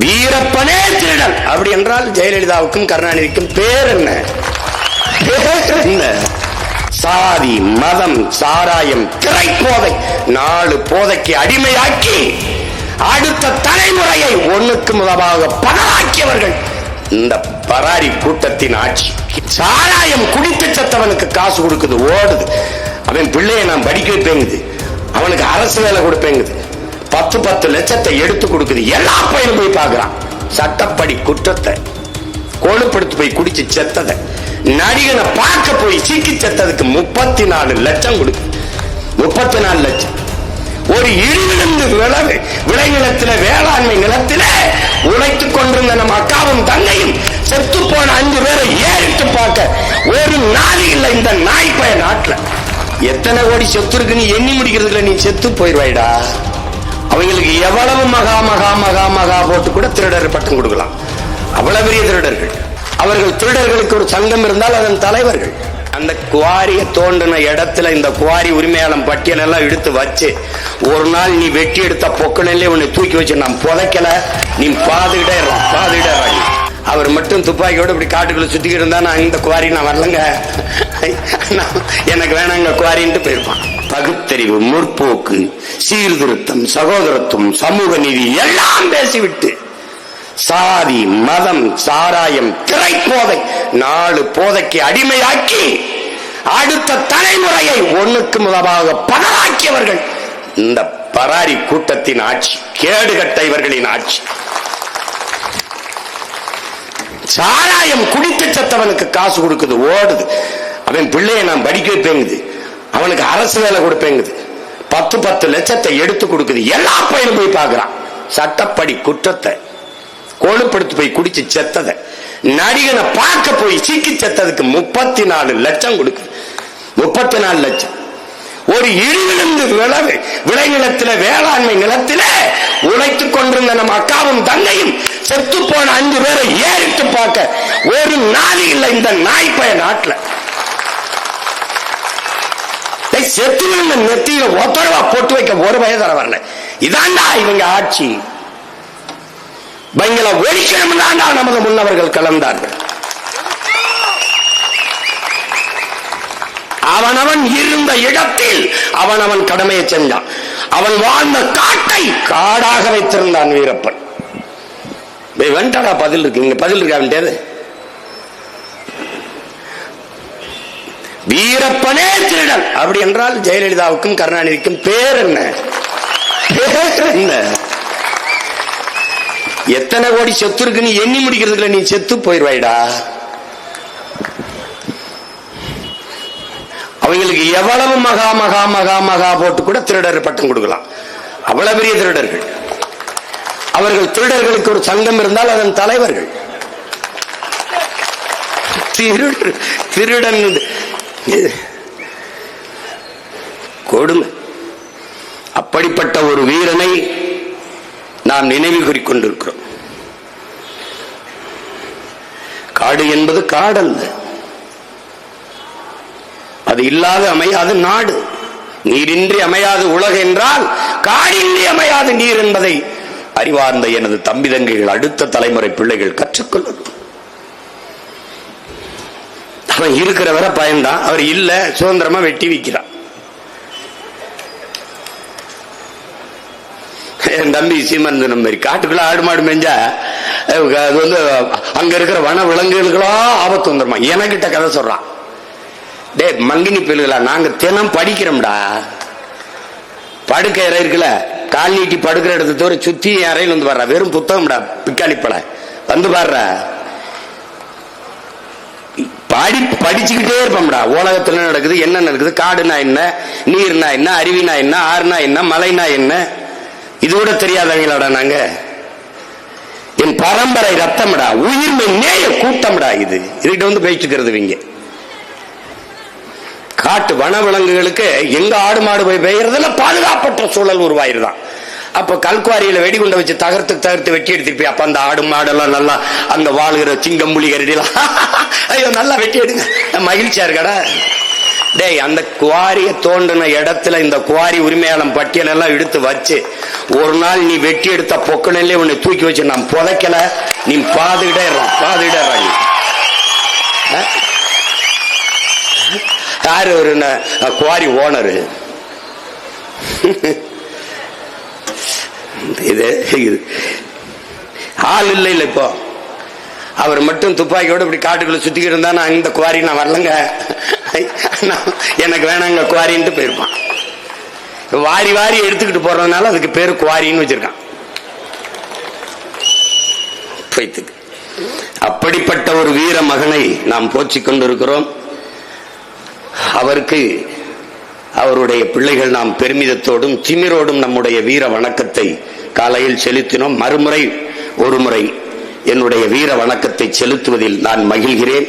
வீரப்பனே திருடன் அப்படி என்றால் ஜெயலலிதாவுக்கும் கருணாநிதிக்கும் பேர் என்ன? பேர் என்ன? சாதி மதம் சாராயம் திரை போதை. நாலு போதைக்கு அடிமையாக்கி அடுத்த தலைமுறையை ஒண்ணுக்கு முதலாக பகலாக்கியவர்கள் இந்த பராரி கூட்டத்தின் ஆட்சி. சாராயம் குடித்து செத்தவனுக்கு காசு கொடுக்குது ஓடுது. அவன் பிள்ளைய நான் படிக்க வைப்பேங்குது. அவனுக்கு அரசு வேலை கொடுப்பேங்குது. பத்து பத்து லட்சத்தை எடுத்து கொடுக்குது. எல்லா பையனும் போய் பார்க்கறான். சட்டப்படி குற்றத்தை கொழுப்படுத்து போய் குடிச்சு செத்ததை நடிகனை பார்க்க போய் சீக்கி செத்ததுக்கு முப்பத்தி நாலு லட்சம் கொடுக்கு முப்பத்தி நாலு லட்சம். ஒரு இருந்து விளவு விளைநிலத்தில வேளாண்மை நிலத்தில உழைத்துக் கொண்டிருந்த நம்ம அக்காவும் தங்கையும் செத்து போன அஞ்சு பேரை ஏறிட்டு பார்க்க ஒரு நாளி இல்லை இந்த நாய்ப்பய நாட்டுல. எத்தனை கோடி செத்து இருக்குன்னு எண்ணி முடிக்கிறதுல நீ செத்து போயிடுவாயிடா அவங்களுக்கு எவ்வளவு மகா மகா மகா மகா போட்டு கூட திருடர் பட்டம் கொடுக்கலாம். அவ்வளவு பெரிய திருடர்கள். அவர்கள் திருடர்களுக்கு ஒரு சங்கம் இருந்தால் அதன் தலைவர்கள். அந்த குவாரியை தோண்டின இடத்துல இந்த குவாரி உரிமையாளன் பட்டியல் எல்லாம் எடுத்து வச்சு ஒரு நாள் நீ வெட்டி எடுத்த பொக்கணிலே உன்னை தூக்கி வச்சு நான் புதைக்கல. நீ பாதுகிட்டே இருறான் பாதுகிட்டே அவர் மட்டும் துப்பாக்கியோட இப்படி காட்டுக்குள்ள சுத்திக்கிட்டு இருந்தா நான் இந்த குவாரி நான் வரலங்க. நான் எனக்கு வேணாங்க குவாரின்ட்டு போயிருப்பான். பகுத்தறிவு முற்போக்கு சீர்திருத்தம் சகோதரத்துவம் சமூக நீதி எல்லாம் பேசிவிட்டு சாதி மதம் சாராயம் திரைப்போதை நாலு போதைக்கு அடிமையாக்கி அடுத்த தலைமுறையை ஒண்ணுக்கு முதலாக பகலாக்கியவர்கள். இந்த பராரி கூட்டத்தின் ஆட்சி கேடுகட்ட இவர்களின் ஆட்சி. சாராயம் குடித்து செத்தவனுக்கு காசு கொடுக்குது ஓடுது. அவன் பிள்ளைய நான் படிக்க வைப்பேங்குது. அவனுக்கு அரசு வேலை கொடுப்பேங்குது. பத்து பத்து லட்சத்தை எடுத்து கொடுக்குது. எல்லா பையனும் போய் பார்க்கறான். சட்டப்படி குற்றத்தை. கொழுப்படுத்து போய் குடிச்சு செத்ததை. நடிகனை பார்க்க போய் சிக்கி செத்ததுக்கு முப்பத்தி நாலு லட்சம் கொடுக்குது. முப்பத்தி நாலு லட்சம். ஒரு இடிவிழுந்து விளவு விளைநிலத்தில வேளாண்மை நிலத்தில உழைத்துக் கொண்டிருந்த நம்ம அக்காவும் தங்கையும் செத்து போன அஞ்சு பேரை ஏறிட்டு பார்க்க. ஒரு நாதி இல்லை இந்த நாய் பய நாட்டுல டேய், செத்து நெத்தியில ஒத்தரவா போட்டு வைக்க ஒரு வயதர வரல. இதாண்டா இவங்க ஆட்சி. பயங்கர ஒழிக்கணும் தாண்டா நமது முன்னவர்கள் கலந்தார்கள். அவனவன் இருந்த இடத்தில் அவனவன் கடமையை செஞ்சான். அவன் வாழ்ந்த காட்டை காடாக வைத்திருந்தான் வீரப்பன். வெண்டடா பதில் இருக்கு. இங்க பதில் இருக்கா அவன்கிட்ட வீரப்பனே திருடன். அப்படி என்றால் ஜெயலலிதாவுக்கும் கருணாநிதிக்கும் பேர் என்ன? பேர் என்ன? எத்தனை கோடி செத்து இருக்குன்னு எண்ணி முடிக்கிறதுல நீ செத்து போயிருவாய்டா. அவங்களுக்கு எவ்வளவு மகா மகா மகா மகா போட்டு கூட திருடர் பட்டம் கொடுக்கலாம். அவ்வளவு பெரிய திருடர்கள். அவர்கள் திருடர்களுக்கு ஒரு சங்கம் இருந்தால் அதன் தலைவர்கள். திருடன் கொடுமை. அப்படிப்பட்ட ஒரு வீரனை நாம் நினைவு கூறிக்கொண்டிருக்கிறோம். காடு என்பது காடல்ல அது இல்லாத அமையாது நாடு. நீரின்றி அமையாது உலகு என்றால் காடின்றி அமையாது நீர் என்பதை அறிவார்ந்த எனது தம்பி தங்கைகள் அடுத்த தலைமுறை பிள்ளைகள் கற்றுக்கொள்ளணும் அவன் இருக்கிற வரை பயந்தான் அவர் இல்லை சுதந்திரமா வெட்டி விற்கிறான் என் தம்பி சீமந்தனம் மாதிரி காட்டுக்குள்ள ஆடு மாடு மேஞ்சா அது வந்து அங்க இருக்கிற வன விலங்குகளுக்கெல்லாம் ஆபத்து வந்துருமா? எனக்கிட்ட கதை சொல்றான். டே மங்கினி பிள்ளைகளா நாங்க தினம் படிக்கிறோம்டா. படுக்கை இறை இருக்குல்ல கால் நீட்டி படுக்கிற இடத்த தவிர சுத்தி என் அறையில் வந்து வர்றா. வெறும் புத்தகம்டா பிக்காளிப்பழ வந்து பாடுற. படி படிச்சுக்கிட்டே இருப்போம்டா. உலகத்தில் நடக்குது என்ன நடக்குது காடுனா என்ன நீர்னா என்ன அருவினா என்ன ஆறுனா என்ன மலைனா என்ன? இது கூட தெரியாதவங்களாடா நாங்க. என் பரம்பரை ரத்தம்டா உயிர்மை நேய கூட்டம்டா இது. இதுகிட்ட வந்து பேச்சுக்கிறது இவங்க. காட்டு வனவிலங்குகளுக்கு எங்க ஆடு மாடு போய் பெய்யறதுல பாதுகாப்பற்ற சூழல் உருவாயிருதான். அப்ப கல்குவாரியில வெடிகுண்டை வச்சு தகர்த்து தகர்த்து வெட்டி எடுத்துருப்பி அப்ப அந்த ஆடு மாடெல்லாம் நல்லா அங்க வாழுகிற சிங்கம் புலி கரடிலாம் ஐயோ நல்லா வெட்டி எடுங்க. மகிழ்ச்சியா இருக்கடா. டேய் அந்த குவாரியை தோண்டின இடத்துல இந்த குவாரி உரிமையாளம் பட்டியல் எல்லாம் எடுத்து வச்சு ஒரு நாள் நீ வெட்டி எடுத்த பொக்கணிலே உன்னை தூக்கி வச்சு நான் புதைக்கல. நீ பாதுகிட்டே பாதுகிட்டே நீ. ஆ? யாரு ஒரு குவாரி ஓனரு? இது இது. ஆள் இல்லை இல்லை இப்போ. அவர் மட்டும் துப்பாக்கியோட இப்படி காட்டுக்குள்ள சுத்திக்கிட்டு இருந்தா நான் இந்த குவாரி நான் வரலங்க. எனக்கு எனக்கு வேணாங்க குவாரின்ட்டு போயிருப்பான். வாரி வாரி எடுத்துக்கிட்டு போறதுனால அதுக்கு பேரு குவாரின்னு வச்சிருக்கான். பைத்துக்கு அப்படிப்பட்ட ஒரு வீர மகனை நாம் போச்சிக் கொண்டிருக்கிறோம். அவருக்கு அவருடைய பிள்ளைகள் நாம் பெருமிதத்தோடும் திமிரோடும் நம்முடைய வீர வணக்கத்தை காலையில் செலுத்தினோம். மறுமுறை ஒரு முறை என்னுடைய வீர வணக்கத்தை செலுத்துவதில் நான் மகிழ்கிறேன்.